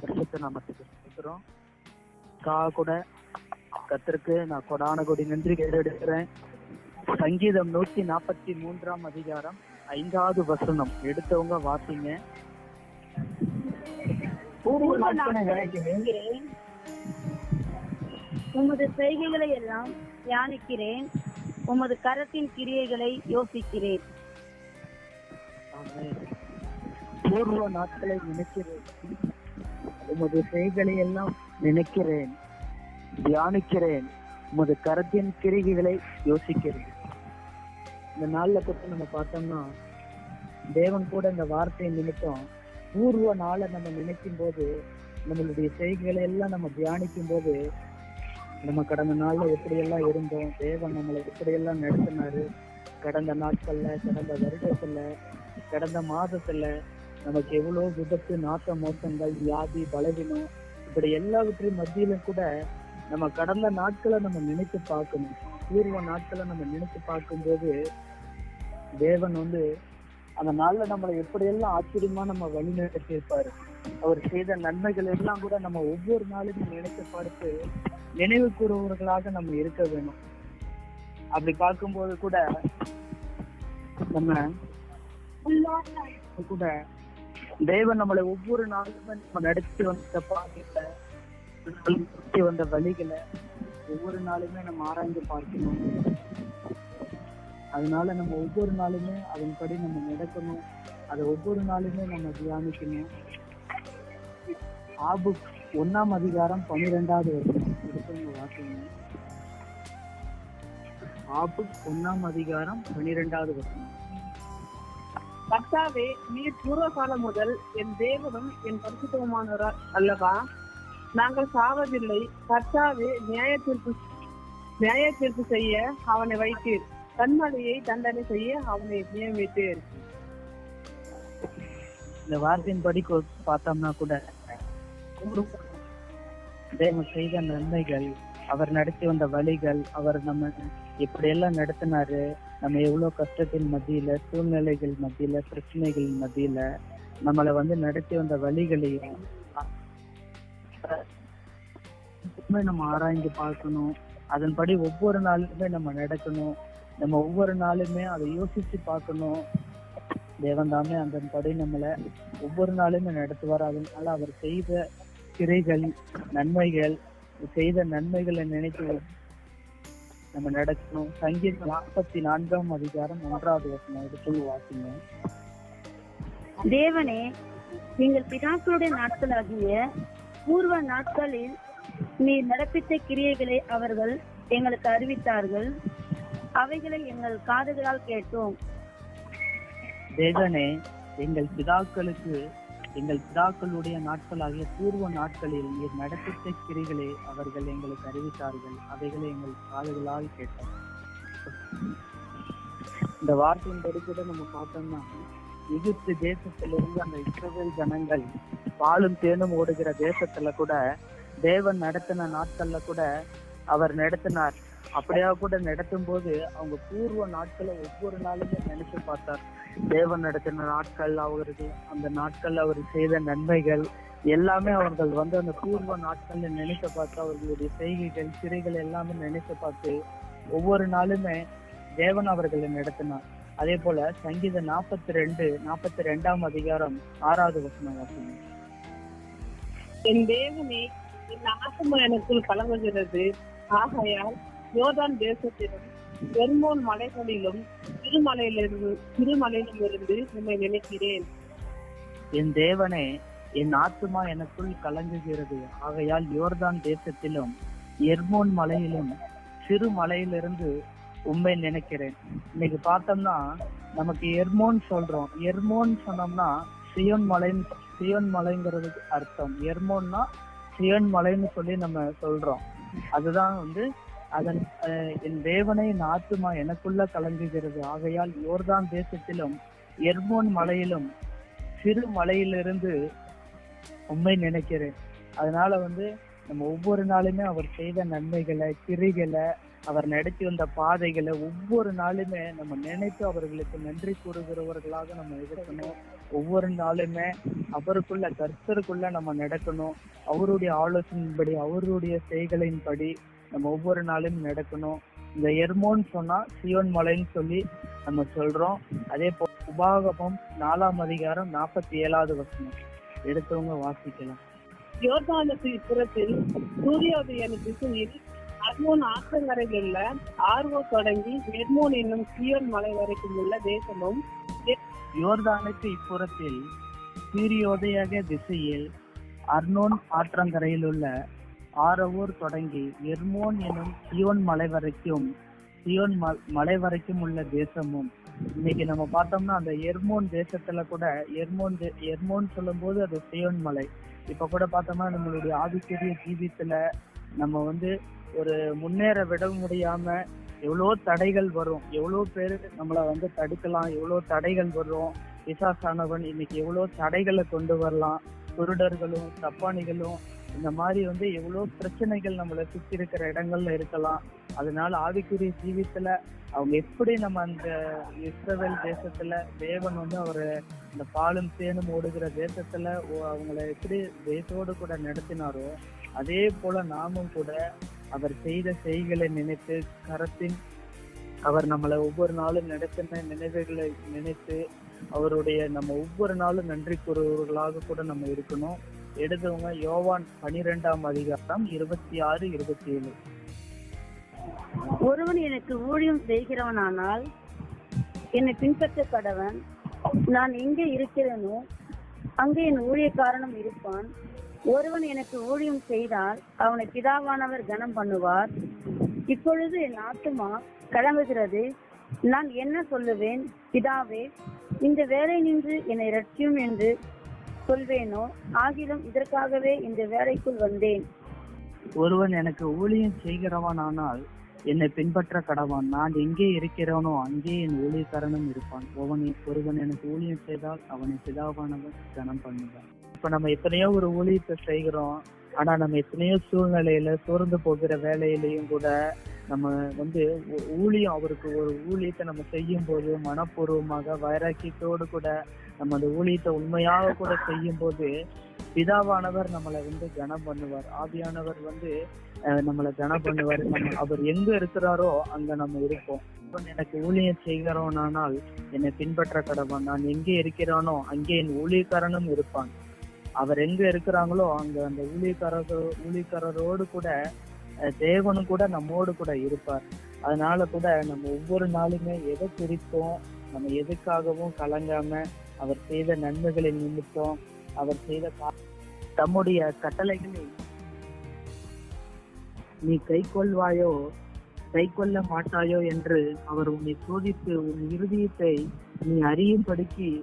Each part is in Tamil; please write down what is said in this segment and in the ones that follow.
வருஷத்தை நாமத்துக்கு இருக்கிறோம். கா கூட கத்தருக்கு நான் கொடான கொடி நன்றி எடுக்கிறேன் சங்கீதம் நூத்தி நாற்பத்தி மூன்றாம் அதிகாரம் ஐந்தாவது வசனம். எடுத்தவங்க வாசிங்க. உமது செய்கைகளை எல்லாம் தியானிக்கிறேன். உமது கரத்தின் கிரியைகளை யோசிக்கிறேன். பூர்வ நாட்களை நினைக்கிறேன். உமது செய்களை எல்லாம் நினைக்கிறேன் தியானிக்கிறேன். உமது கரத்தின் கிரிகைகளை யோசிக்கிறேன். இந்த நாள்ல கூட நம்ம பார்த்தோம்னா தேவன் கூட இந்த வார்த்தை நிமித்தம் பூர்வ நாளை நம்ம நினைக்கும் போது நம்மளுடைய செய்கைகளை எல்லாம் நம்ம தியானிக்கும் போது நம்ம கடந்த நாள்ல எப்படியெல்லாம் இருந்தோம் தேவன் நம்மளை எப்படியெல்லாம் நடத்தினாரு கடந்த நாட்கள்ல கடந்த வருடத்துல கடந்த மாதத்துல நமக்கு எவ்வளவு விபத்து நாட்ட மோசங்கள் வியாதி பலவீனம் இப்படி எல்லாவற்றையும் மத்தியிலும் கூட நம்ம கடந்த நாட்களை நம்ம நினைத்து பார்க்கணும். பூர்வ நாட்களை நம்ம நினைத்து பார்க்கும்போது தேவன் வந்து அந்த நாள்ல நம்மளை எப்படியெல்லாம் ஆச்சரியமா நம்ம வழி நடத்தியிருப்பாரு அவர் செய்த நன்மைகள் எல்லாம் கூட நம்ம ஒவ்வொரு நாளுமே நினைத்து பார்த்து நினைவு கூறுவர்களாக நம்ம இருக்க வேணும். அப்படி பார்க்கும்போது கூட நம்ம கூட தேவன் நம்மளை ஒவ்வொரு நாளுமே நம்ம நடத்தி வந்த பாதையில வந்த வழிகளை ஒவ்வொரு நாளுமே நம்ம ஆராய்ந்து பார்க்கணும். அதனால நம்ம ஒவ்வொரு நாளுமே அதன்படி நம்ம நடக்கணும். அதை ஒவ்வொரு நாளுமே நம்ம தியானிக்கணும். ஆபு ஒன்னாம் அதிகாரம் பன்னிரெண்டாவது வருஷம் எடுத்தவங்க ஆபு ஒன்னாம் அதிகாரம் பன்னிரெண்டாவது வருஷம் கர்த்தாவே நீர் பூர்வகாலம் முதல் என் தேவனும் என் பரிசுத்தமானவர் அல்லவா? நாங்கள் சாவதில்லை. கர்த்தாவே நியாய தீர்ப்பு நியாய தீர்ப்பு செய்ய அவனை வைத்தீர். கண்மலையை தண்டனை செய்ய அவனை நியமித்தீர். இந்த வார்த்தையின் படி பார்த்தோம்னா கூட தேவன் செய்த நன்மைகள் அவர் நடத்தி வந்த வழிகள் அவர் நம்ம எப்படியெல்லாம் நடத்தினாரு நம்ம எவ்வளவு கஷ்டத்தின் மத்தியில சூழ்நிலைகள் மத்தியில பிரச்சனைகள் மத்தியில நம்மளை வந்து நடத்தி வந்த வழிகளையும் நம்ம ஆராய்ந்து பார்க்கணும். அதன்படி ஒவ்வொரு நாளுமே நம்ம நடக்கணும். நம்ம ஒவ்வொரு நாளுமே அதை யோசிச்சு பார்க்கணும். தேவன் தாமே அதன்படி நம்மளை ஒவ்வொரு நாளுமே நடத்துவார். அதனால அவர் செய்த கிரைகள் நன்மைகள் செய்த நன்மைகளை நினைத்து நம்ம நடக்கணும். சங்கீதம் நாற்பத்தி நான்காம் அதிகாரம் ஒன்றாவது வசனம். எடுத்து வாசிங்க. தேவனே எங்கள் பிதாக்களுடைய நாட்களாகிய பூர்வ நாட்களில் நீர் நடப்பித்த கிரியைகளை அவர்கள் எங்களுக்கு அறிவித்தார்கள். அவைகளை எங்கள் காதுகளால் கேட்டோம். தேவனே எங்கள் பிதாக்களுக்கு எங்கள் பிதாக்களுடைய நாட்களாகிய பூர்வ நாட்களில் நீர் நடப்பித்த கிரிகளை அவர்கள் எங்களுக்கு அறிவித்தார்கள். அவைகளை எங்கள் காதுகளால் கேட்டோம். இந்த வார்த்தையின் கூட நம்ம பார்த்தோம்னா எகிப்து தேசத்திலிருந்து அந்த இஸ்ரவேல் ஜனங்கள் பாலும் தேனும் ஓடுகிற தேசத்துல கூட தேவன் நடத்தின நாட்கள்ல கூட அவர் நடத்தினார். அப்படியா கூட நடத்தும் போது அவங்க பூர்வ நாட்களை ஒவ்வொரு நாளுமே நினைச்சு பார்த்தார். தேவன் நடத்தின நாட்கள் அவர்கள் அந்த நாட்கள் அவர் செய்த நன்மைகள் எல்லாமே அவர்கள் வந்து அந்த பூர்வ நாட்கள்ல நினைச்சு பார்த்து அவர்களுடைய செய்கைகள் சிறைகள் எல்லாமே நினைச்சு பார்த்து ஒவ்வொரு நாளுமே தேவன் அவர்களை நடத்தினார். அதே போல சங்கீத நாற்பத்தி ரெண்டு நாற்பத்தி ரெண்டாம் அதிகாரம் ஆறாவது வசனம் வாசிங்க. என் தேவனே என் ஆத்மா எனக்குள் கலங்குகிறது. ஆகையால் யோதான் தேசத்திலும் எர்மோன் மலைகளிலும் திருமலையிலிருந்து திருமலையிலிருந்து உண்மை நினைக்கிறேன். என் தேவனே என் ஆத்துமா எனக்குள் கலங்குகிறது. ஆகையால் யோர்தான் தேசத்திலும் எர்மோன் மலையிலும் சிறு மலையிலிருந்து உண்மை நினைக்கிறேன். இன்னைக்கு பார்த்தோம்னா நமக்கு எர்மோன் சொல்றோம். எர்மோன் சொன்னோம்னா சியோன் மலை சியோன் மலைங்கிறதுக்கு அர்த்தம். எர்மோன்னா சியோன் மலைன்னு சொல்லி நம்ம சொல்றோம். அதுதான் வந்து அதன் என் தேவனை நாத்துமா எனக்குள்ள கலங்குகிறது. ஆகையால் யோர்தான் தேசத்திலும் எர்மோன் மலையிலும் சிறு மலையிலிருந்து உண்மை நினைக்கிறேன். அதனால வந்து நம்ம ஒவ்வொரு நாளுமே அவர் செய்த நன்மைகளை கிரிகளை அவர் நடத்தி வந்த பாதைகளை ஒவ்வொரு நாளுமே நம்ம நினைத்து அவர்களுக்கு நன்றி கூறுகிறவர்களாக நம்ம இருக்கணும். ஒவ்வொரு நாளுமே அவருக்குள்ள கர்த்தருக்குள்ள நம்ம நடக்கணும். அவருடைய ஆலோசனையின்படி அவருடைய செய்களின்படி நம்ம ஒவ்வொரு நாளும் நடக்கணும். இந்த எர்மோன் சொன்னா சியோன் மலைன்னு சொல்லி நம்ம சொல்றோம். அதே போல உபாகமம் நாலாம் அதிகாரம் நாற்பத்தி ஏழாவது வசனம். எடுத்தவங்க வாசிக்கலாம். யோர்தானுக்கு இப்புறத்தில் சூரியோதய திசையில் அர்மோன் ஆற்றங்கரையில் உள்ள ஆர்வோ தொடங்கி எர்மோன் என்னும் சியோன் மலை வரைக்கும் உள்ள தேசமும் யோர்தானுக்கு இப்புறத்தில் சீரியோதயாக திசையில் அர்னோன் ஆற்றங்கரையில் உள்ள ஆரவூர் தொடங்கி எர்மோன் எனும் சியோன் மலை வரைக்கும் சியோன் மலை வரைக்கும் உள்ள தேசமும். இன்னைக்கு நம்ம பார்த்தோம்னா அந்த எர்மோன் தேசத்துல கூட எர்மோன் எர்மோன் எர்மோன் சொல்லும்போது அது சியோன் மலை. இப்ப கூட பார்த்தோம்னா நம்மளுடைய ஆதிக்கரிய ஜீவித்துல நம்ம வந்து ஒரு முன்னேற விட முடியாம எவ்வளோ தடைகள் வரும். எவ்வளோ பேர் நம்மளை வந்து தடுக்கலாம். எவ்வளோ தடைகள் வரும். விசாசானவன் இன்னைக்கு எவ்வளோ தடைகளை கொண்டு வரலாம். குருடர்களும் தப்பானிகளும் இந்த மாதிரி வந்து எவ்வளோ பிரச்சனைகள் நம்மளை சுத்தி இருக்கிற இடங்கள்ல இருக்கலாம். அதனால ஆவிக்குரிய ஜீவித்துல அவங்க எப்படி நம்ம அந்த இஸ்ரவேல் தேசத்துல தேவன் வந்து அவர் இந்த பாலும் தேனும் ஓடுகிற தேசத்துல அவங்கள எப்படி தேசத்தோடு கூட நடத்தினாரோ அதே போல நாமும் கூட அவர் செய்த செய்களை நினைத்து கரத்தின் அவர் நம்மளை ஒவ்வொரு நாளும் நடத்தின நினைவுகளை நினைத்து அவருடைய நம்ம ஒவ்வொரு நாளும் நன்றி கூறுவர்களாக கூட நம்ம இருக்கணும். எடுத்தவங்க யோவான் பனிரெண்டாம் அதிகாரம் இருபத்தி ஆறு இருபத்தி ஏழு. ஒருவன் எனக்கு ஊழியம் செய்கிறவனானால் என்னை பின்பற்ற கடவன். நான் எங்கே இருக்கிறேனோ அங்கே என் ஊழியக்காரனும் இருப்பான். ஒருவன் எனக்கு ஊழியம் செய்தால் அவனை பிதாவானவர் கனம் பண்ணுவார். இப்பொழுது என் ஆத்துமா கலங்குகிறது. நான் என்ன சொல்லுவேன்? பிதாவே இந்த வேலை நின்று என்னை ரட்சியும் என்று சொல்வேனோ? ஆகிலும் இதற்காகவே இந்த வேலைக்குள் வந்தேன். ஒருவன் எனக்கு ஊழியம் செய்கிறவனானால் என்னை பின்பற்ற கடவான். நான் எங்கே இருக்கிறானோ அங்கே என் ஊழியக்காரனும் இருப்பான். ஒவன் ஒருவன் எனக்கு ஊழியம் செய்தால் அவனை பிதாவானவன் கனம் பண்ணுவான். இப்ப நம்ம எத்தனையோ ஒரு ஊழியத்தை செய்கிறோம். ஆனா நம்ம எத்தனையோ சூழ்நிலையில சோர்ந்து போகிற வேலையிலையும் கூட நம்ம வந்து ஊழியம் அவருக்கு ஒரு ஊழியத்தை நம்ம செய்யும் போது மனப்பூர்வமாக வைராக்கியத்தோடு கூட நம்ம அந்த ஊழியத்தை உண்மையாக கூட செய்யும் போது பிதாவானவர் நம்மளை வந்து கனம் பண்ணுவார். ஆவியானவர் வந்து நம்மளை கனம் பண்ணுவார். நம்ம அவர் எங்க இருக்கிறாரோ அங்க நம்ம இருப்போம். எனக்கு ஊழியம் செய்கிறோனானால் என்னை பின்பற்ற கடவன் நான் எங்கே இருக்கிறானோ அங்கே என் ஊழியக்காரனும் இருப்பான். அவர் எங்க இருக்கிறாங்களோ அங்க அந்த ஊழியக்காரர் ஊழியக்காரரோடு கூட தேவனும் கூட நம்மோடு கூட இருப்பார். அதனால கூட நம்ம ஒவ்வொரு நாளுமே எதை குறிப்போம் நம்ம எதுக்காகவும் கலங்காம அவர் செய்த நன்மைகளின் நிமித்தம் அவர் செய்த கா- தம்முடைய கட்டளைகளை நீ கை கொள்வாயோ கை கொள்ள மாட்டாயோ என்று அவர் உன்னை சோதித்து உன் இருதயத்தை நீ அறியும்படிக்கு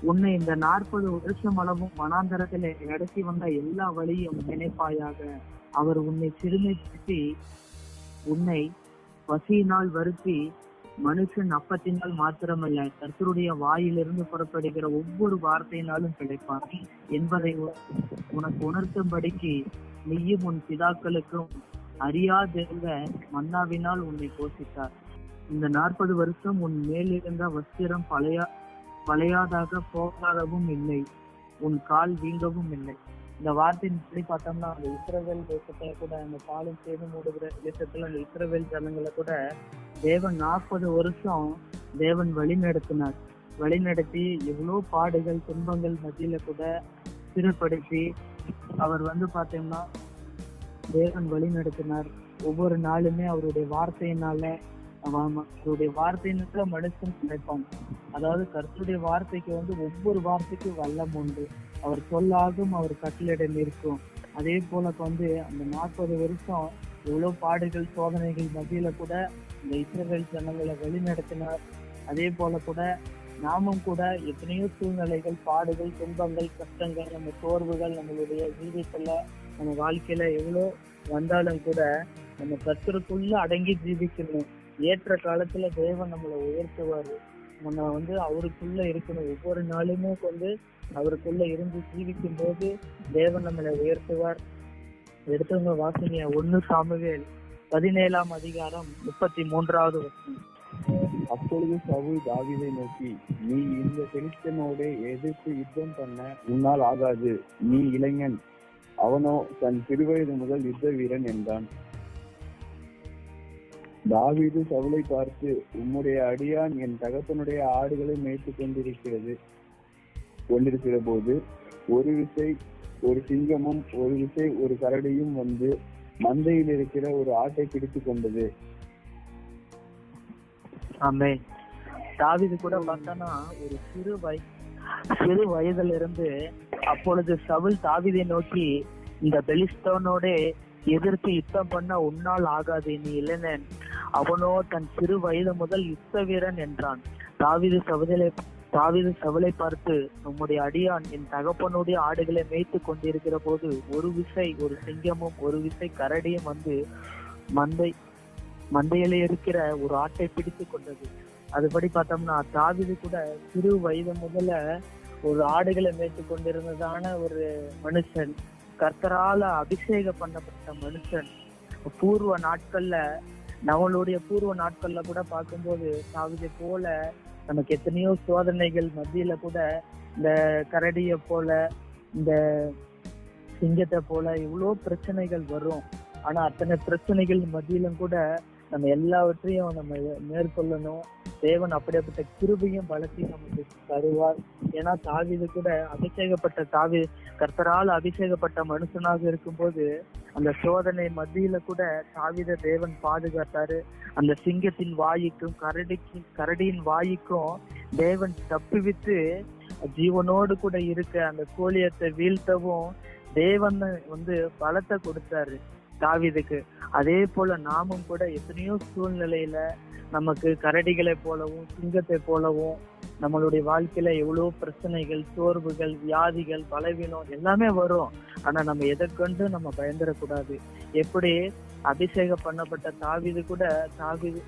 உன்னை இந்த நாற்பது வருஷம் அளவும் மனாந்தரத்தில் நடத்தி வந்த எல்லா வழியும் நினைப்பாயாக. அவர் உன்னை சிறுமைப்படுத்தி உன்னை பசியினால் வருத்தி மனுஷன் அப்பத்தினால் மாத்திரமல்ல கர்த்தருடைய வாயிலிருந்து புறப்படுகிற ஒவ்வொரு வார்த்தையினாலும் கிடைப்பான் என்பதை உனக்கு உணர்த்தும்படிக்கு நீயும் உன் பிதாக்களுக்கும் அறியாதிருந்த மன்னாவினால் உன்னை போஷித்தார். இந்த நாற்பது வருஷம் உன் மேலிருந்த வஸ்திரம் பழைய பழையாதாக போகாதவும் இல்லை. உன் கால் வீங்கவும் இல்லை இந்த வார்த்தையின் சொல்லி பார்த்தோம்னா அந்த இஸ்ரவேல் தேசத்துல கூட அந்த பாலும் சேதம் ஓடுகிற தேசத்துல அந்த இஸ்ரவேல் ஜனங்களை கூட தேவன் நாற்பது வருஷம் தேவன் வழி நடத்தினார் வழி நடத்தி எவ்வளோ பாடுகள் துன்பங்கள் மத்தியில கூட சிறுபடுத்தி அவர் வந்து பார்த்தோம்னா தேவன் வழி நடத்தினார் ஒவ்வொரு நாளுமே அவருடைய வார்த்தையினால அவருடைய வார்த்தையினால மனுஷன் கிடைப்பான். அதாவது கர்த்தருடைய வார்த்தைக்கு வந்து ஒவ்வொரு வார்த்தைக்கும் வல்லம் உண்டு. அவர் சொல்லாகும் அவர் கட்டளிடம் இருக்கும். அதே போல வந்து அந்த நாற்பது வருஷம் எவ்வளவு பாடுகள் சோதனைகள் மத்தியில கூட இந்த இஸ்ரேல் ஜனங்களை வழி நடத்தினார் அதே போல கூட நாமும் கூட எத்தனையோ சூழ்நிலைகள் பாடுகள் துன்பங்கள் கஷ்டங்கள் நம்ம சோர்வுகள் நம்மளுடைய ஜீவித்துல நம்ம வாழ்க்கையில எவ்வளோ வந்தாலும் கூட நம்ம கர்த்தருக்குள்ள அடங்கி ஜீவிக்கணும். ஏற்ற காலத்துல தேவன் நம்மளை உயர்த்துவாரு. நம்ம வந்து அவருக்குள்ள இருக்கணும். ஒவ்வொரு நாளுமே வந்து அவருக்குள்ள இருந்து ஜீவிக்கும் போது தேவன் நம்மளை உயர்த்துவார். எடுத்தவங்க வாசிங்க ஒண்ணு சாமுவேல் பதினேழாம் அதிகாரம் முப்பத்தி மூன்றாவது வருஷம் அப்பொழுது சவுல் தாவிதை நோக்கி நீ இந்த பெலிஸ்தனோடு எதிர்த்து யுத்தம் பண்ண உன்னால் ஆகாது. நீ இளைஞன். அவனோ தன் சிறுவயது முதல் யுத்த வீரன் என்றான். தாவீது சவுலை பார்த்து உம்முடைய அடியான் என் தகப்பனுடைய ஆடுகளை மேய்த்துக் கொண்டிருக்கிறது. கொண்டிருக்கிற போது ஒரு விசை ஒரு சிங்கமும் ஒரு விசை ஒரு கரடியும் வந்து மந்தையில் இருக்கிற ஒரு ஆட்டை பிடித்துக் கொண்டது. ஆமே தாவிது கூட பார்த்தோன்னா ஒரு சிறு வய சிறு வயதுல இருந்து அப்பொழுது சவுல் தாவிதை நோக்கி இந்த பெலிஸ்தோனோட எதிர்த்து யுத்தம் பண்ண உன்னால் ஆகாது நீ இளைஞன். அவனோ தன் சிறு வயது முதல் யுத்த வீரன் என்றான். தாவிது சவுதலை தாவிது சவுலை பார்த்து நம்முடைய அடியான் என் தகப்பனுடைய ஆடுகளை மேய்த்து கொண்டிருக்கிற போது ஒரு விசை ஒரு சிங்கமும் ஒரு விசை கரடியும் வந்து மந்தை மந்தையில இருக்கிற ஒரு ஆட்டை பிடித்து கொண்டது. அதுபடி பார்த்தோம்னா தாவிது கூட சிறு வயது முதல்ல ஒரு ஆடுகளை மேய்த்து கொண்டிருந்ததான ஒரு மனுஷன். கர்த்தரால அபிஷேகம் பண்ணப்பட்ட மனுஷன். பூர்வ நாட்கள்ல நம்மளுடைய பூர்வ நாட்கள்ல கூட பார்க்கும்போது சாவிதை போல நமக்கு எத்தனையோ சோதனைகள் மத்தியில கூட இந்த கரடியை போல இந்த சிங்கத்தை போல இவ்வளோ பிரச்சனைகள் வரும். ஆனா அத்தனை பிரச்சனைகள் மத்தியிலும் கூட நம்ம எல்லாவற்றையும் நம்ம மேற்கொள்ளணும். தேவன் அப்படியேப்பட்ட கிருபையும் பலத்தையும் நமக்கு தருவார். ஏன்னா தாவிது கூட அபிஷேகப்பட்ட தாவி கர்த்தரால் அபிஷேகப்பட்ட மனுஷனாக இருக்கும்போது அந்த சோதனை மத்தியில கூட தாவித தேவன் பாதுகாத்தாரு. அந்த சிங்கத்தின் வாய்க்கும் கரடிக்கு கரடியின் வாய்க்கும் தேவன் தப்பிவித்து ஜீவனோடு கூட இருக்க அந்த கோழியத்தை வீழ்த்தவும் தேவன் வந்து பலத்தை கொடுத்தாரு தாவிதுக்கு. அதே போல நாமும் கூட எத்தனையோ சூழ்நிலையில நமக்கு கரடிகளை போலவும் சிங்கத்தை போலவும் நம்மளுடைய வாழ்க்கையில எவ்வளவு பிரச்சனைகள் சோர்வுகள் வியாதிகள் பலவீனம் எல்லாமே வரும். ஆனா நம்ம எதை நம்ம பயந்துடக்கூடாது எப்படி அபிஷேகம் பண்ணப்பட்ட தாவிது கூட தாவிது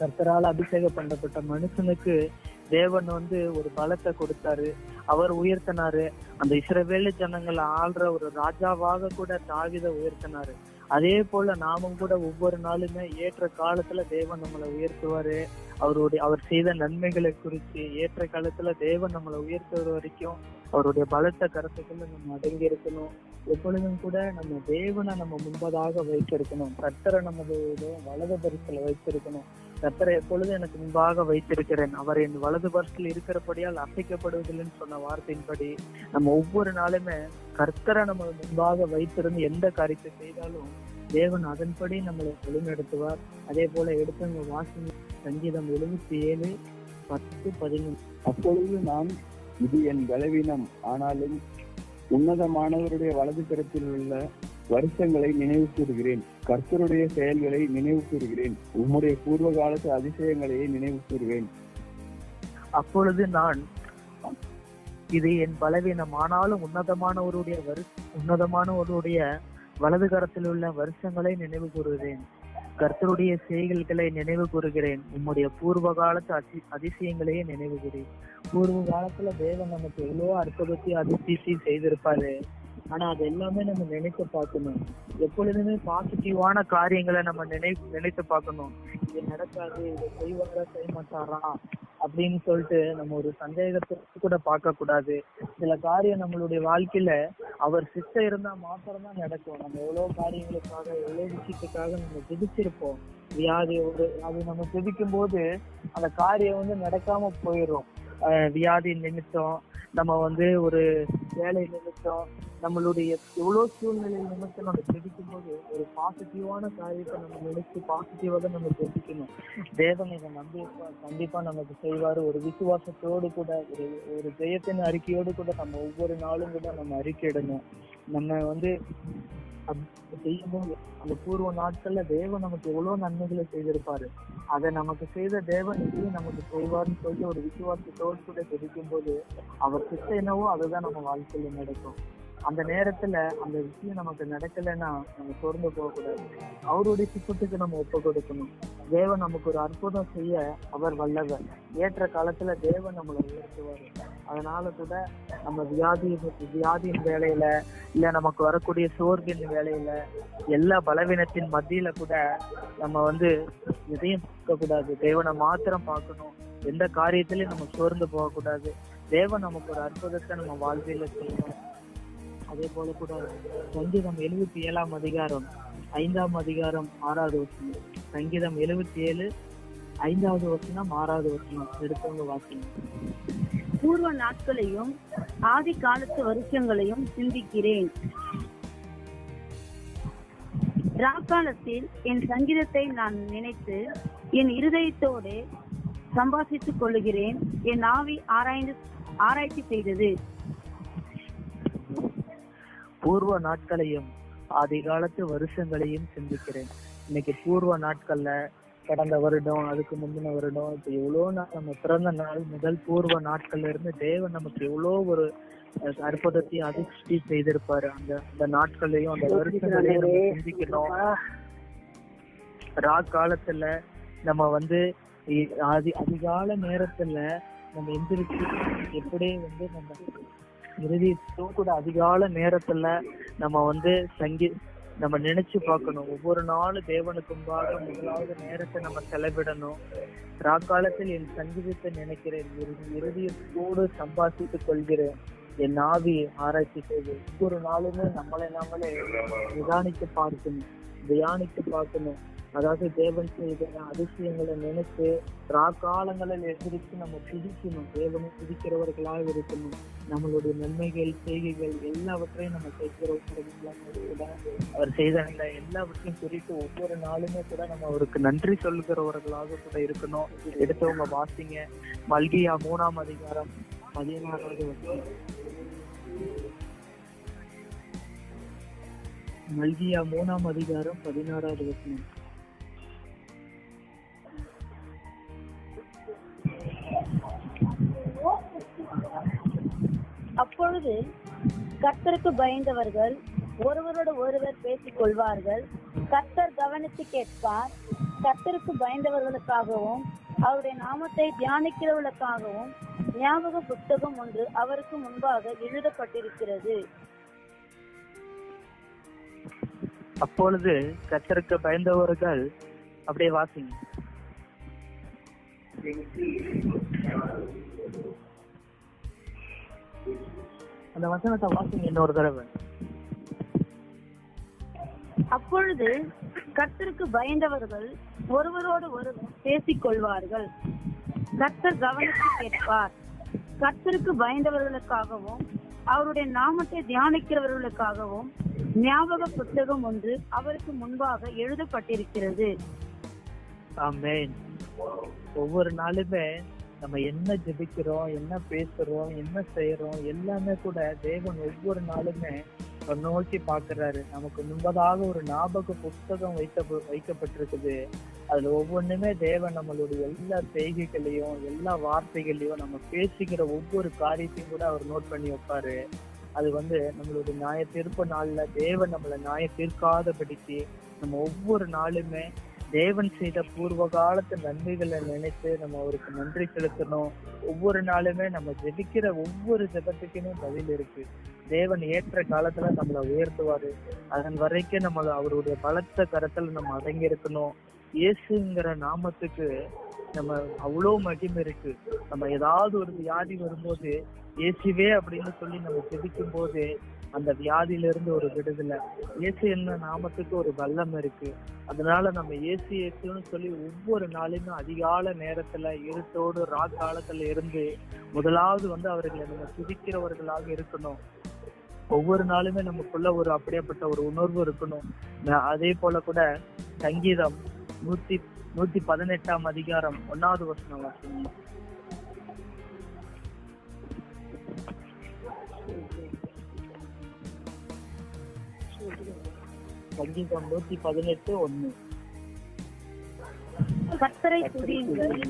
கர்த்தரால் அபிஷேகம் பண்ணப்பட்ட மனுஷனுக்கு தேவன் வந்து ஒரு பலத்தை கொடுத்தாரு. அவர் உயர்த்தினாரு. அந்த இஸ்ரவேலி ஜனங்களை ஆள்ற ஒரு ராஜாவாக கூட தாவித உயர்த்தினாரு. அதே போல நாமும் கூட ஒவ்வொரு நாளுமே ஏற்ற காலத்துல தேவன் நம்மளை உயர்த்துவாரு. அவருடைய அவர் செய்த நன்மைகளை குறித்து ஏற்ற காலத்துல தேவன் நம்மளை உயர்த்துற வரைக்கும் அவருடைய பலத்த கருத்துக்களை நம்ம அடங்கி இருக்கணும். எப்பொழுதும் கூட நம்ம தேவனை நம்ம முன்பதாக வைத்திருக்கணும். கர்த்தரை நமது வலது பரிசுல வைத்திருக்கணும். கர்த்தரை எப்பொழுதும் எனக்கு முன்பாக வைத்திருக்கிறேன். அவர் என் வலது பரிசில் இருக்கிறபடியால் அசைக்கப்படுவதில்லைன்னு சொன்ன வார்த்தையின்படி நம்ம ஒவ்வொரு நாளுமே கர்த்தரை நம்ம முன்பாக வைத்திருந்து எந்த காரியத்தை செய்தாலும் தேவன் அதன்படி நம்மளை வழிநடத்துவார். அதே போல எடுத்தவங்க வாசி சங்கீதம் எழுபத்தி ஏழு பத்து பதினொன்று. அப்பொழுது நான் இது என் பலவீனம். ஆனாலும் உன்னதமானவருடைய வலது கரத்தில் உள்ள வருஷங்களை நினைவு கூறுகிறேன். கர்த்தருடைய செயல்களை நினைவு கூறுகிறேன். உம்முடைய பூர்வ காலத்து அதிசயங்களையே நினைவு கூறுவேன். அப்பொழுது நான் இது என் பலவீனம் ஆனாலும் உன்னதமானவருடைய வரு உன்னதமானவருடைய வலது கரத்தில் உள்ள வருஷங்களை நினைவு கூறுகிறேன் கர்த்தருடைய செய்கைகளை நினைவு கூறுகிறேன். உம்முடைய பூர்வ காலத்து அதி அதிசயங்களையே நினைவுகிறேன் பூர்வ காலத்துல தேவன் நமக்கு எவ்வளவோ அற்புதத்தை அதிர்ச்சி செய்திருப்பாரு. ஆனா அது எல்லாமே நம்ம நினைத்து பார்க்கணும். எப்பொழுதுமே பாசிட்டிவான காரியங்களை நம்ம நினை நினைத்து பார்க்கணும். இது நடக்காது இதை செய்வாரா செய்ய மாட்டாரா அப்படின்னு சொல்லிட்டு நம்ம ஒரு சந்தேகத்தை கூட பார்க்க கூடாது சில காரியம் நம்மளுடைய வாழ்க்கையில அவர் சித்தம் இருந்தா மாத்திரம் தான் நடக்கும். நம்ம எவ்வளவு காரியங்களுக்காக எவ்வளவு விஷயத்துக்காக நம்ம ஜெபிச்சிருப்போம். வியாதி ஒரு அது நம்ம ஜெபிக்கும் போது அந்த காரியம் வந்து நடக்காம போயிடும் வியாதி நிமித்தம் நம்ம வந்து ஒரு வேலை நிமித்தம் நம்மளுடைய எவ்வளோ சூழ்நிலை நிமித்தம் நம்ம ஜெபிக்கும் போது ஒரு பாசிட்டிவான காரியத்தை நம்ம நினைச்சு பாசிட்டிவாக தான் நம்ம ஜெபிக்கணும். தேவன் இதை நம்பி கண்டிப்பா நமக்கு செய்வார். ஒரு விசுவாசத்தோடு கூட ஒரு ஒரு ஜெயத்தின் அறிக்கையோடு கூட நம்ம ஒவ்வொரு நாளும் கூட நம்ம அறிக்கையிடணும். நம்ம வந்து செய்யும்போது அந்த பூர்வ நாட்கள்ல தேவன் நமக்கு எவ்வளவு நன்மைகளை செய்திருப்பாரு. அதை நமக்கு செய்த தேவன் இதையும் நமக்கு செய்வார்னு சொல்லிட்டு ஒரு விசுவாசத்தோடு கூட தெரிவிக்கும் போது அவர் சித்த என்னவோ அதுதான் நம்ம வாழ்க்கையில நடக்கும். அந்த நேரத்துல அந்த விஷயம் நமக்கு நடக்கலைன்னா நம்ம சோர்ந்து போகக்கூடாது. அவருடைய சித்தத்துக்கு நம்ம ஒப்பு கொடுக்கணும். தேவன் நமக்கு ஒரு அற்புதம் செய்ய அவர் வல்லவர். ஏற்ற காலத்துல தேவன் நம்மளை உயர்த்துவார். அதனால கூட நம்ம வியாதி வியாதியின் வேலையில இல்ல நமக்கு வரக்கூடிய சோர்வின் வேலையில எல்லா பலவீனத்தின் மத்தியில கூட நம்ம வந்து எதையும் பார்க்க கூடாது தேவனை மாத்திரம் பார்க்கணும். எந்த காரியத்திலயும் நம்ம சோர்ந்து போகக்கூடாது. தேவன் நமக்கு ஒரு அற்புதத்தை நம்ம வாழ்க்கையில செய்யணும் அதே போல கூட சங்கீதம் எழுபத்தி ஏழாம் அதிகாரம் ஐந்தாம் அதிகாரம் ஆறாவது வசனம். சங்கீதம் எழுபத்தி ஏழு ஐந்தாவது வசனம் ஆறாவது வசனம். எடுத்தவங்க வாசிங்க. பூர்வ நாட்களையும் ஆதி காலத்து வருஷங்களையும் சிந்திக்கிறேன். ராக்காலத்தில் என் சங்கீதத்தை நான் நினைத்து என் இருதயத்தோடு சம்பாஷித்துக் கொள்ளுகிறேன். என் ஆவி ஆராய்ந்து ஆராய்ச்சி செய்தது. பூர்வ நாட்களையும் ஆதி காலத்து வருஷங்களையும் சிந்திக்கிறேன். இன்னைக்கு பூர்வ நாட்கள்ல கடந்த வருடம் அதுக்கு முந்தின வருடம் இப்ப எவ்வளவு நம்ம பிறந்த நாள் முதல் பூர்வ நாட்கள்ல இருந்து தேவன் நமக்கு எவ்வளவு ஒரு அற்புதத்தையும் அதிர்ஷ்டி செய்திருப்பாரு. அந்த அந்த நாட்களையும் அந்த வருஷங்களையும் சிந்திக்கணும். ரா காலத்துல நம்ம வந்து அதி அதிகால நேரத்துல நம்ம எந்திரிச்சு எப்படி வந்து நம்ம இறுதி கூட அதிகால நேரத்துல நம்ம வந்து சங்கி நம்ம நினைச்சு பார்க்கணும். ஒவ்வொரு நாளும் தேவனுக்கு முன்பாக முதலாவது நேரத்தை நம்ம செலவிடணும். ராக்காலத்தில் என் சங்கீதத்தை நினைக்கிறேன். இறுதியத்தோடு சம்பாதித்துக் கொள்கிறேன். என் ஆவி ஆராய்ச்சி செய்து ஒவ்வொரு நாளுமே நம்மளை நாமளே நிதானித்து பார்க்கணும். தியானித்து பார்க்கணும். அதாவது தேவன் செய்த அதிசயங்களை நினைத்து ராக்காலங்களில் எதிர்த்து நம்ம துதிக்கணும் தேவனை துதிக்கிறவர்களாக இருக்கணும். நம்மளுடைய நன்மைகள் செய்கைகள் எல்லாவற்றையும் நம்ம செய்கிறவர்களாக அவர் செய்த அந்த எல்லாவற்றையும் குறித்து ஒவ்வொரு நாளுமே கூட நம்ம அவருக்கு நன்றி சொல்லுகிறவர்களாக கூட இருக்கணும். எடுத்தவங்க வாசிங்க. மல்கியா மூணாம் அதிகாரம் பதினாறாவது வசனம். மல்கியா மூணாம் அதிகாரம் பதினாறாவது வசனம். அப்பொழுது கர்த்தருக்கு பயந்தவர்கள் ஒருவரோடு ஒருவர் பேசிக் கொள்வார்கள். கர்த்தர் கவனித்து கேட்பார். கர்த்தருக்கு பயந்தவர்களுக்காகவும் அவருடைய நாமத்தை தியானிக்கிறவர்களுக்காகவும் ஞாபக புத்தகம் ஒன்று அவருக்கு முன்பாக எழுதப்பட்டிருக்கிறது. அப்பொழுது கர்த்தருக்கு பயந்தவர்கள் அப்படியே வாசிங்க. அந்த வசனத்தை வாசிங்க இன்னொரு தடவை. அப்பொழுது கர்த்தருக்கு பயந்தவர்கள் ஒருவரோடு ஒருவர் பேசிக் கொள்வார்கள் கர்த்தர் கவனித்து கேட்பார். கர்த்தருக்கு பயந்தவர்களுக்காகவும் அவருடைய நாமத்தை தியானிக்கிறவர்களுக்காகவும் ஞாபக புத்தகம் ஒன்று அவருக்கு முன்பாக எழுதப்பட்டிருக்கிறது. ஒவ்வொரு நாளுமே நம்ம என்ன ஜெபிக்கிறோம் என்ன பேசுறோம் என்ன செய்யறோம் எல்லாமே கூட தேவன் ஒவ்வொரு நாளுமே நோக்கி பாக்குறாரு நமக்கு முன்பதாக ஒரு ஞாபக புஸ்தகம் வைத்த வைக்கப்பட்டிருக்குது. அதுல ஒவ்வொன்றுமே தேவன் நம்மளுடைய எல்லா செய்கைகளையும் எல்லா வார்த்தைகளையும் நம்ம பேசுகிற ஒவ்வொரு காரியத்தையும் கூட அவர் நோட் பண்ணி வைப்பாரு. அது வந்து நம்மளுடைய நியாய தீர்ப்பு நாள்ல தேவன் நம்மளை நியாய தீர்க்காதபடிக்கு நம்ம ஒவ்வொரு நாளுமே தேவன் செய்த பூர்வ காலத்து நன்மைகளை நினைத்து நம்ம அவருக்கு நன்றி செலுத்தணும். ஒவ்வொரு நாளுமே நம்ம ஜெபிக்கிற ஒவ்வொரு ஜெபத்துக்குமே பதில் இருக்கு. தேவன் ஏற்ற காலத்துல நம்மளை உயர்த்துவாரு. அதன் வரைக்கும் நம்ம அவருடைய பலத்த கரத்துல நம்ம அடங்கி இருக்கணும் இயேசுங்கிற நாமத்துக்கு நம்ம அவ்வளோ மகிமை இருக்கு. நம்ம ஏதாவது ஒரு வியாதி வரும்போது இயேசுவே அப்படின்னு சொல்லி நம்ம ஜெபிக்கும் போது அந்த வியாதியிலிருந்து ஒரு விடுதலை. இயேசு என்ன நாமத்துக்கு ஒரு வல்லம் இருக்கு. அதனால நம்ம இயேசு இயேசுன்னு சொல்லி ஒவ்வொரு நாளுமே அதிகால நேரத்துல இருட்டோடு ரா காலத்துல இருந்து முதலாவது வந்து அவர்களை நம்ம துதிக்கிறவர்களாக இருக்கணும். ஒவ்வொரு நாளுமே நமக்குள்ள ஒரு அப்படியேப்பட்ட ஒரு உணர்வு இருக்கணும். அதே போல கூட சங்கீதம் நூத்தி நூத்தி பதினெட்டாம் அதிகாரம் ஒன்னாவது வருஷம் வாசிக்கணும் சங்கீதம் நூத்தி பதினெட்டு ஒண்ணு. உள்ளது.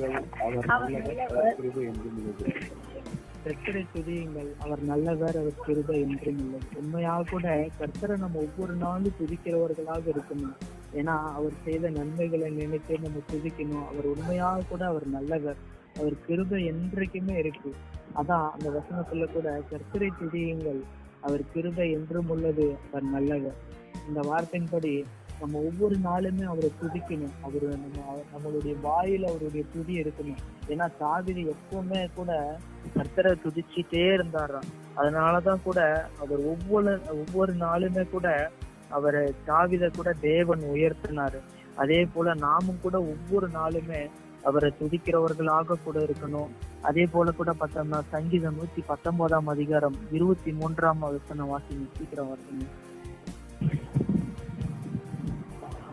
கர்த்தரை துதியுங்கள். அவர் நல்லவர். அவர் கிருபை என்றும் இல்லை. உண்மையாக கூட கர்த்தரை நம்ம ஒவ்வொரு நாளும் துதிக்கிறவர்களாக இருக்கணும். ஏன்னா அவர் செய்த நன்மைகளை நினைத்து நம்ம துதிக்கணும். அவர் உண்மையாக கூட அவர் நல்லவர். அவர் கிருபை என்றைக்குமே இருக்கு. அதான் அந்த வசனத்துல கூட கர்த்தரை துதியுங்கள். அவர் கிருபை என்றும் உள்ளது. அவர் நல்லவர். இந்த வார்த்தையின்படி நம்ம ஒவ்வொரு நாளுமே அவரை துதிக்கணும். அவர் நம்ம நம்மளுடைய வாயில அவருடைய துதி இருக்கணும் ஏன்னா தாவிதி எப்பவுமே கூட கர்த்தரை துதிச்சுட்டே இருந்தாராம். அதனாலதான் கூட அவர் ஒவ்வொரு ஒவ்வொரு நாளுமே கூட அவரை தாவித கூட தேவன் உயர்த்தினாரு. அதே போல நாமும் கூட ஒவ்வொரு நாளுமே அவரை துதிக்கிறவர்களாக கூட இருக்கணும். அதே போல கூட பார்த்தோம்னா சங்கீதம் நூத்தி பத்தொன்பதாம் அதிகாரம் இருபத்தி மூன்றாம் வசனம் வாசிங்க. சீக்கிரம் வாசிங்க.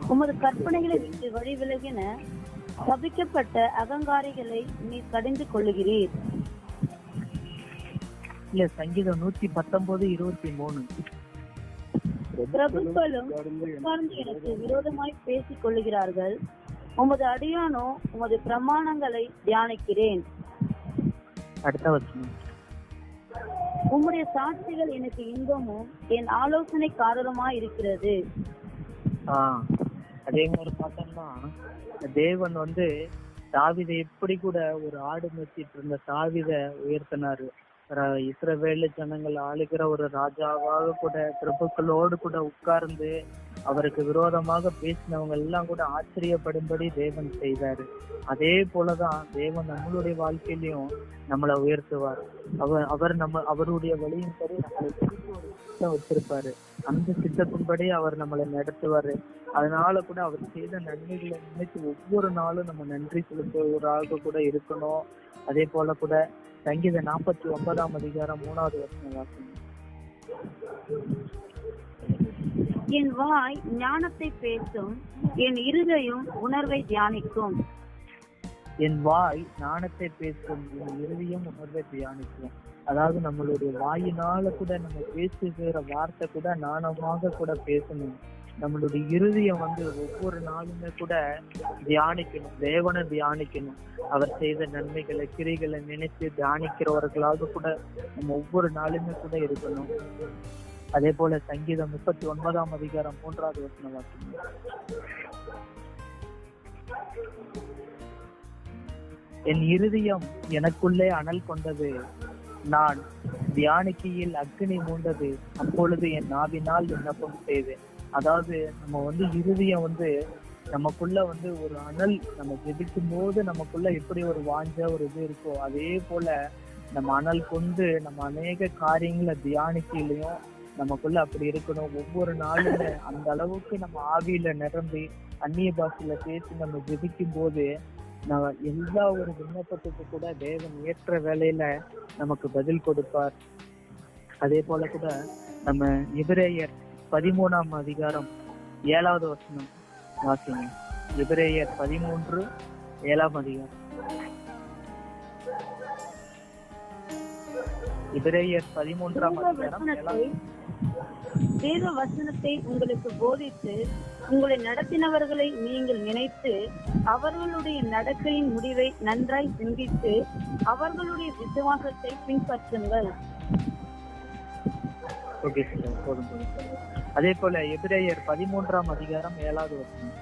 உமது கற்பனைகளை விட்டு வழி விலகின சபிக்கப்பட்ட அகங்காரிகளை நீ கடிந்து கொள்ளுகிறீர். இல்ல சங்கீதம் நூத்தி பத்தொன்பது இருபத்தி மூணு. பிரபுக்களும் உட்கார்ந்து எனக்கு விரோதமாய் பேசிக் கொள்ளுகிறார்கள். உமது அடியானோ உமது பிரமாணங்களை தியானிக்கிறேன். அடுத்த வசனம். உம்முடைய சாட்சிகள் எனக்கு இன்பமும் என் ஆலோசனைக்காரருமாய் இருக்கிறது. அதே மாதிரி பார்த்தோம்னா தேவன் வந்து தாவிதை எப்படி கூட ஒரு ஆடு மேய்ச்சிட்டு இருந்த தாவித உயர்த்தினாரு. ர- இஸ்ரவேல ஜனங்கள் ஆளுகிற ஒரு ராஜாவாக கூட பிரபுக்களோடு கூட உட்கார்ந்து அவருக்கு விரோதமாக பேசினவங்க எல்லாம் கூட ஆச்சரியப்படும்படி தேவன் செய்தாரு. அதே போலதான் தேவன் நம்மளுடைய வாழ்க்கையிலையும் நம்மளை உயர்த்துவார். அவர் அவர் நம்ம அவருடைய வழியின்படி நம்மளை ஒரு திட்டம் வச்சிருப்பாரு. அந்த திட்டத்தின்படி அவர் நம்மளை நடத்துவாரு. அதனால கூட அவர் செய்த நன்மைகளை நினைச்சு ஒவ்வொரு நாளும் நம்ம நன்றி செலுத்துவராக கூட இருக்கணும். அதே போல கூட சங்கீத நாற்பத்தி ஒன்பதாம் அதிகாரம் மூணாவது வருஷம் வாசனம் என் வாய் ஞானத்தை பேசும் என் இருதயம் உணர்வை தியானிக்கும். என் வாய் ஞானத்தை பேசும் என் இருதயம் உணர்வை தியானிக்கும். அதாவது நம்மளுடைய வாயினால கூட நம்ம பேசுகிற வார்த்தை கூட நாணமாக கூட பேசணும். நம்மளுடைய இருதயம் வந்து ஒவ்வொரு நாளுமே கூட தியானிக்கணும் தேவனை தியானிக்கணும். அவர் செய்த நன்மைகளை கிரிகளை நினைத்து தியானிக்கிறவர்களாக கூட நம்ம ஒவ்வொரு நாளுமே கூட இருக்கணும். அதே போல சங்கீதம் முப்பத்தி ஒன்பதாம் அதிகாரம் மூன்றாவது வசன வாக்கியம் என் இருதயம் எனக்குள்ளே அனல் கொண்டது. நான் தியானிக்கையில் அக்னி மூண்டது. அப்பொழுது என் நாவினால் விண்ணப்பம் செய்தேன் அதாவது நம்ம வந்து இருதயம் வந்து நமக்குள்ள வந்து ஒரு அனல் நம்ம ஜெபிக்கும் போது நமக்குள்ள எப்படி ஒரு வாஞ்ச ஒரு இது இருக்கோ அதே போல நம்ம அனல் கொண்டு நம்ம அநேக காரியங்களை தியானிக்கையிலையும் நமக்குள்ள அப்படி இருக்கணும். ஒவ்வொரு நாளும் அந்த அளவுக்கு நம்ம ஆவியில நிரம்பி அந்நிய பாஷையில பேசி நம்ம ஜெபிக்கும் போது நம்ம எல்லா ஒரு விண்ணப்பத்துக்கு கூட தேவன் ஏற்ற வேலையில நமக்கு பதில் கொடுப்பார். அதே போல கூட நம்ம எபிரேயர் பதிமூணாம் அதிகாரம் ஏழாவது வசனம் வாசிங்க. எபிரேயர் பதிமூன்று ஏழாம் அதிகாரம். இபிரேயர் பதிமூன்றாம் அதிகாரம் ஏழாம் தேவ வசனத்தை உங்களுக்கு போதித்து உங்களை நடத்தினவர்களை நீங்கள் நினைத்து அவர்களுடைய நடக்கையின் முடிவை நன்றாய் சிந்தித்து அவர்களுடைய விசுவாசத்தை பின்பற்றுங்கள். ஓகே அதே போல எபிரேயர் பதிமூன்றாம் அதிகாரம் ஏழாவது வசனம்.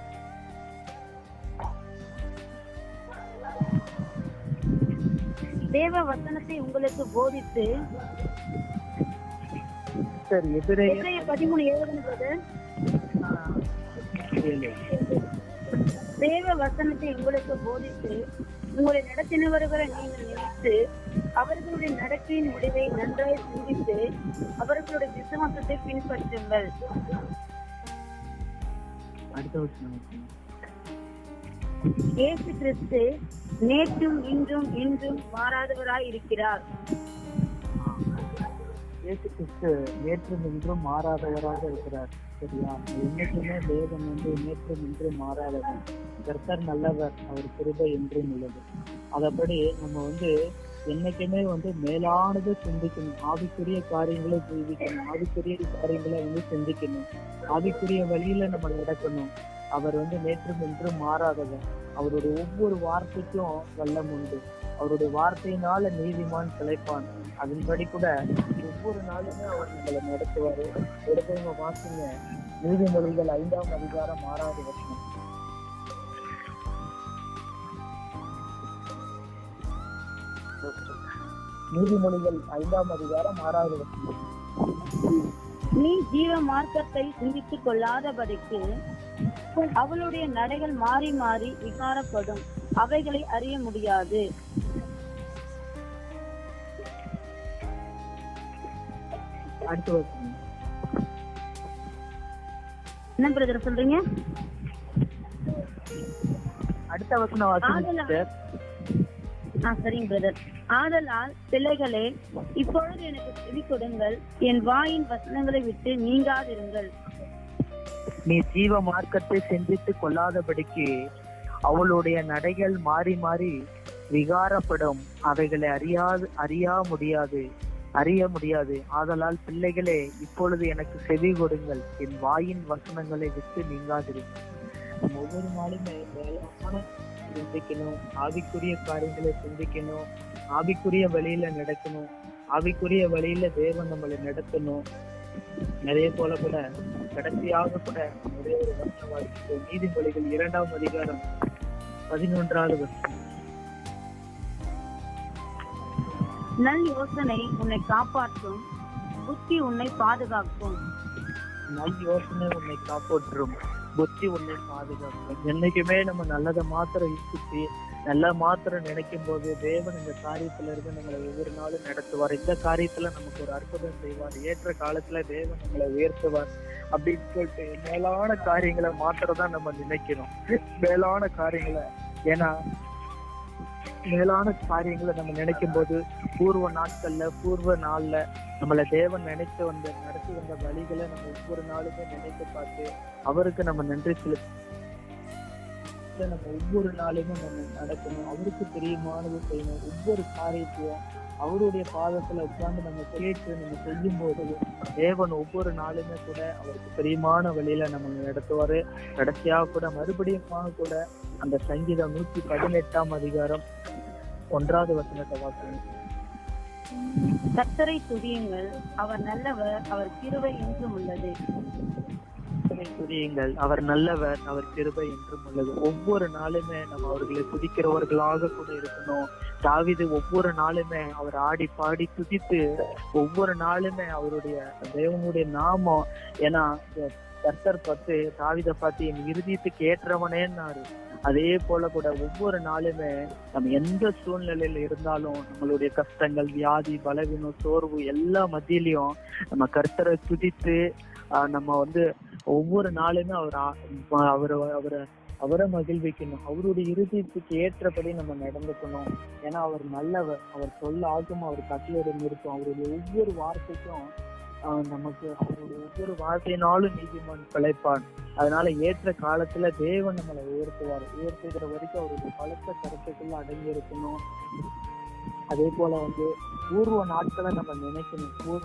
தேவ வசனத்தை உங்களுக்கு போதித்து சார் பதிமூணு. தேவ வசனத்தை உங்களுக்கு போதித்து உங்களை நடத்தினவர்களை நீங்கள் நினைத்து அவர்களுடைய நடக்கையின் முடிவை நன்றாய் சிந்தித்து அவர்களுடைய விசுவாசத்தை பின்பற்றுங்கள். இயேசு கிறிஸ்து நேற்றும் இன்றும் இன்றும் மாறாதவராய் இருக்கிறார் இயேசு கிறிஸ்து நேற்றும் இன்றும் மாறாதவராக இருக்கிறார். சரியா? என்னைக்குமே தேவன் வந்து நேற்றும் இன்றும் மாறாதவர். கர்த்தர் நல்லவர் அவர் கிருபை என்றும் உள்ளது. அதபடி நம்ம வந்து என்னைக்குமே வந்து மேலானதை சிந்திக்கணும். ஆவிக்குரிய காரியங்களை சிந்திக்கணும் ஆவிக்குரிய காரியங்களை வந்து சிந்திக்கணும். ஆவிக்குரிய வழியில நம்ம நடக்கணும். அவர் வந்து நேற்றும் நின்று மாறாதவர். அவருடைய ஒவ்வொரு வார்த்தைக்கும் வல்லம் உண்டு. அவருடைய வார்த்தையினால நீதிமான் கிளைப்பான் அதன்படி கூட ஒவ்வொரு நாளுமே அவர் உங்களை நடத்துவாரு. எடுத்தவங்க வாசிங்க. நீதிமொழிகள் ஐந்தாம் அதிகாரம் ஆறாவது வருஷம் நீதிமொழிகள் ஐந்தாம் அதிகாரம் ஆறாவது வருஷம் நீ ஜீவ மார்க்கத்தை சிந்தித்துக் கொள்ளாதபடிக்கு அவளுடைய நடைகள் மாறி மாறி விகாரப்படும். அவைகளை அறிய முடியாது. என்ன பிரதர் சொல்றீங்க? அடுத்த வசனம். ஆ சரிங்க பிரதர். ஆதலால் பிள்ளைகளே இப்பொழுது எனக்கு செவி கொடுங்கள். என் வாயின் வசனங்களை விட்டு நீங்காதிருங்கள். நீ ஜீவ மார்க்கத்தை சிந்தித்துக் கொள்ளாதபடிக்கு அவளுடைய நடைகள் மாறி மாறி விகாரப்படும். அவைகளை அறியாது அறியா முடியாது அறிய முடியாது. ஆதலால் பிள்ளைகளே இப்பொழுது எனக்கு செவி கொடுங்கள். என் வாயின் வசனங்களை விட்டு நீங்காதிருங்கள். ஒவ்வொரு நாளுமே சிந்திக்கணும். ஆவிக்குரிய காரியங்களை சிந்திக்கணும். ஆவிக்குரிய வழியில நடக்கணும். ஆவிக்குரிய வழியில தேவன் நம்மளை நடத்தணும். அதே போல கூட கடைசியாக கூட ஒரே ஒரு வருஷம் வாசிப்போம் நீதிமொழிகள் இரண்டாம் அதிகாரம் பதினொன்றாவது வருஷம் நல் யோசனை உன்னை காப்பாற்றும் புத்தி உன்னை பாதுகாக்கும். நல் யோசனை உன்னை காப்பாற்றும் புத்தி உன்னை பாதுகாக்கும். என்னைக்குமே நம்ம நல்லதை மாத்திரம் யோசிச்சு நல்ல மாத்திரம் நினைக்கும் போது தேவன் இந்த காரியத்துல இருந்து நம்மளை ஒவ்வொரு நாளும் நடத்துவார். இந்த காரியத்துல நமக்கு ஒரு அற்புதம் செய்வார். ஏற்ற காலத்துல தேவன் நம்மளை உயர்த்துவார் அப்படின்னு சொல்லிட்டு மேலான காரியங்களை மாத்திரம் தான் நம்ம நினைக்கணும். மேலான காரியங்களை ஏன்னா மேலான காரியங்களை நம்ம நினைக்கும் போது பூர்வ நாட்கள்ல பூர்வ நாள்ல நம்மள தேவன் நினைத்து வந்த நடத்தி வந்த வழிகளை நம்ம ஒவ்வொரு நாளுமே நினைத்து பார்த்து அவருக்கு நம்ம நன்றி செலுத்த நம்ம ஒவ்வொரு நாளுமே நம்ம நடக்கணும். அவருக்கு பிரியமானது செய்யணும். ஒவ்வொரு காரியத்தையும் அவருடைய பாதத்துல உட்கார்ந்து நம்ம கேட்டு நம்ம செய்யும் போது தேவன் ஒவ்வொரு நாளுமே கூட அவருக்கு பிரியமான வழியில நம்ம நடத்துவாரு. கடைசியாக கூட மறுபடியும் கூட அந்த சங்கீதம் நூத்தி பதினெட்டாம் அதிகாரம் ஒன்றாவது வசனத்தை வாக்கணும் கத்தரை துதியுங்கள். அவர் நல்லவர் அவர் கிருவை என்றும் உள்ளது. கர்த்தரை துதியுங்கள். அவர் நல்லவர் அவர் கிருபை என்றும் உள்ளது. ஒவ்வொரு நாளுமே நம்ம அவர்களை துதிக்கிறவர்களாக கூட இருக்கணும். தாவிது ஒவ்வொரு நாளுமே அவர் ஆடி பாடி துதித்து ஒவ்வொரு நாளுமே அவருடைய தேவனுடைய நாமம். ஏன்னா கர்த்தர் பார்த்து தாவிதை பார்த்து என் இறுதியத்துக்கு ஏற்றவனேன்னாரு அதே போல கூட ஒவ்வொரு நாளுமே நம்ம எந்த சூழ்நிலையில இருந்தாலும் நம்மளுடைய கஷ்டங்கள் வியாதி பலவீனம் சோர்வு எல்லா மத்தியிலையும் நம்ம கர்த்தரை துதித்து ஆஹ் நம்ம வந்து ஒவ்வொரு நாளுமே அவர் அவரை அவரை அவரை மகிழ்விக்கணும். அவருடைய இறுதிக்கு ஏற்றபடி நம்ம நடந்துக்கணும். ஏன்னா அவர் நல்லவர். அவர் சொல்ல ஆகும் அவர் கட்டளையிடம் இருக்கும். அவருடைய ஒவ்வொரு வார்த்தைக்கும் நமக்கு அவருடைய ஒவ்வொரு வார்த்தையினாலும் நீதிமான் பிழைப்பான். அதனால ஏற்ற காலத்துல தேவன் நம்மளை உயர்த்துவார். உயர்த்துகிற வரைக்கும் அவருடைய பலத்த கருத்துக்குள்ள அடங்கி இருக்கணும். அதே போல வந்து பூர்வ நாட்களை நம்ம நினைக்கணும்.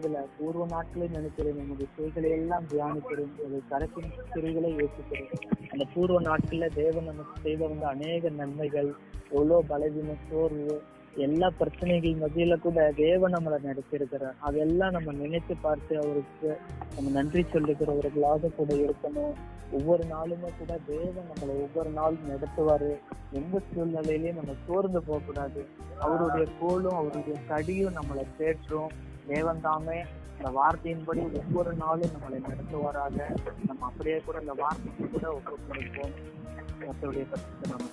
பூர்வ பூர்வ நாட்களை நினைக்கிறேன். நமது செய்களை எல்லாம் தியானிக்கிறேன். ஒரு கரத்தின் சிறைகளை யோசிக்கிறேன் அந்த பூர்வ நாட்கள்ல தேவன் நமக்கு செய்த வந்த அநேக நன்மைகள் எவ்வளோ பலவீன சோர்வு எல்லா பிரச்சனைகள் மத்தியில கூட தேவன் நம்மளை நடத்திருக்கிறார் அதெல்லாம் நம்ம நினைத்து பார்த்து அவருக்கு நம்ம நன்றி சொல்லுகிறவர்களாக கூட இருக்கணும். ஒவ்வொரு நாளுமே கூட தேவன் நம்மளை ஒவ்வொரு நாளும் நடத்துவாரு. எந்த சூழ்நிலையிலயும் நம்ம சோர்ந்து போகக்கூடாது. அவருடைய கோலும் அவருடைய கடியும் நம்மளை தேற்றும். தேவன் தாமே இந்த வார்த்தையின்படி ஒவ்வொரு நாளும் நம்மளை நடத்துவாராக. நம்ம அப்படியே கூட இந்த வார்த்தைக்கு கூட ஒப்புக்கொடுப்போம். கர்த்தருடைய பரிசுத்த நம்ம